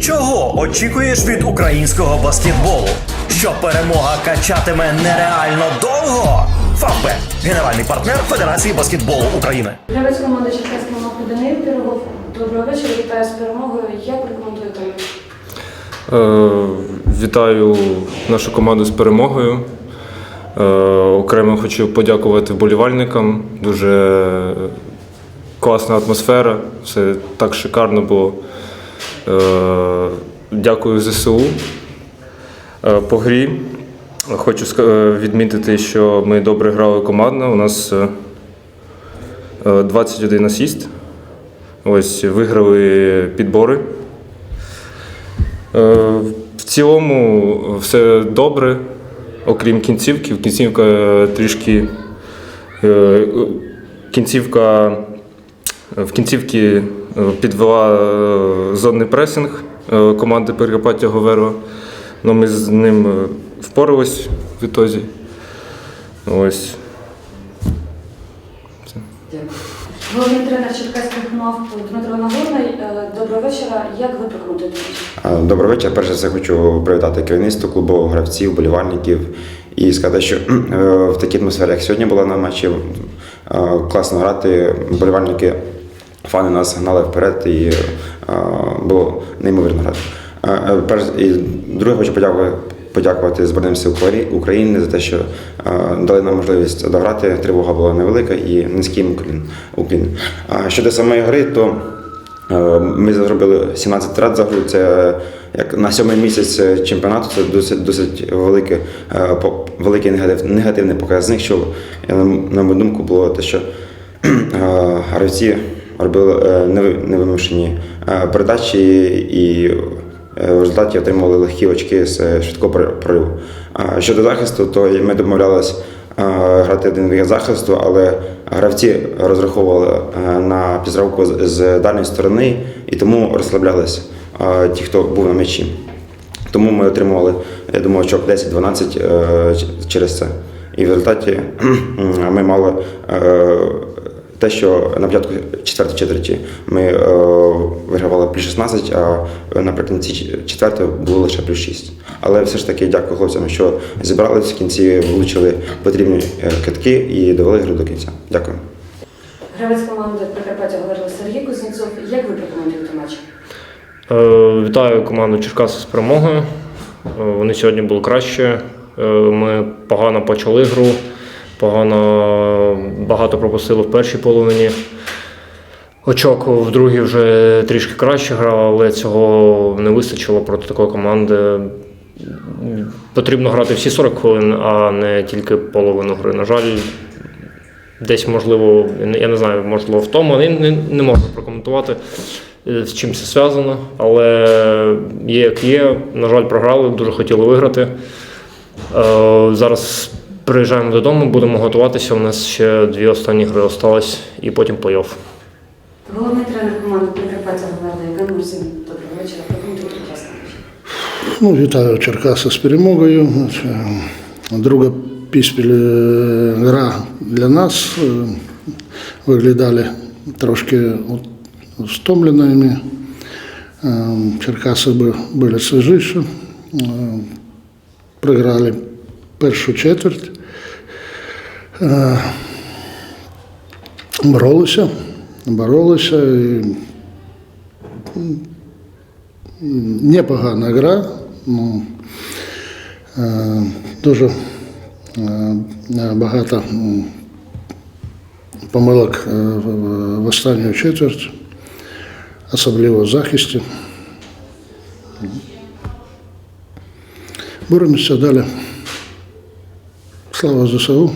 Чого очікуєш від українського баскетболу? Що перемога качатиме нереально довго? Фавбет – генеральний партнер Федерації баскетболу України. Гравець команди Черкаського мапи Данил Пірогов. Доброго вечора, вітаю з перемогою. Як рекомендуєте? Е, Вітаю нашу команду з перемогою. Е, Окремо хочу подякувати вболівальникам. Дуже класна атмосфера, все так шикарно було. Е, Дякую ЗСУ. Е, По грі хочу е, відмітити, що ми добре грали командно. У нас е, е, 21 асіст. Ось виграли підбори. В цілому все добре, окрім кінцівки. Кінцівка трішки. Кінцівка в кінцівці підвела е, зонний пресинг е, команди Прикарпаття Говерла. Ну, ми з ним е, впорались в ітозі. Ось. Головний тренер Черкаських мав Дмитро Нагорний. Е, Доброго вечора. Як ви прокоментуєте матч? Е, Добрий вечір. Перш за все хочу привітати керівництво клубу, гравців, болівальників і сказати, що е, в такій атмосфері, як сьогодні була на матчі, е, класно грати. Болівальники, фани нас гнали вперед і е, було неймовірно грати. Е, е, Перш і друге хочу подякувати. Подякувати Збройним сил України за те, що дали нам можливість дограти. Тривога була невелика і низький уклін. А щодо самої гри, то Ми зробили 17 рад за гру. Це як на сьомий місяць чемпіонату. Це досить досить великий негатив, негативний показник. Що на мою думку було те, що гравці робили е, невимушені е, передачі і е, в результаті отримали легкі очки з швидкого прориву. Щодо захисту, то ми домовлялись е, грати один вихід захисту, але гравці розраховували на підзравку з- дальньої сторони і тому розслаблялися ті, хто був на м'ячі. Тому ми отримували, я думаю, очок 10-12 е, через це. І в результаті ми мали те, що на початку четвертої четверті ми е, вигравали плюс 16, а наприкінці четвертої було лише плюс 6. Але все ж таки дякую хлопцям, що зібралися в кінці, влучили потрібні е, китки і довели гру до кінця. Дякую. Гравець команди Прикарпаття говорила Сергій Кузнєцов. Як ви прокоментуєте матч? Е, Вітаю команду Черкаси з перемогою. Вони сьогодні були краще. Ми погано почали гру, погано багато пропустили в першій половині. Очок в другій вже трішки краще грав, але цього не вистачило проти такої команди. Потрібно грати всі 40 хвилин, а не тільки половину гри. На жаль, десь можливо, я не знаю, можливо, в тому не, не, не можу прокоментувати, е, з чим це зв'язано, але є як є. На жаль, програли, дуже хотіли виграти. Е, зараз приїжджаємо додому, будемо готуватися. У нас ще дві останні гри осталось, і потім плей-офф. Головний тренер команди Прикарпаття говорила Євген. Доброго вечора. Прокоментуйте, будь ласка. Ну, вітаю Черкаси з перемогою. Це Друга піспіль е, гра для нас. Е, Виглядали трошки. Е, Черкаси бу- були свіжіші. Е, Програли першу четверть. Е, Боролися, боролися. І непогана гра. Ну, е, дуже е, багато м, помилок е, в- в останню четверть, особливо в захисті. Боремося далі. Слава ЗСУ!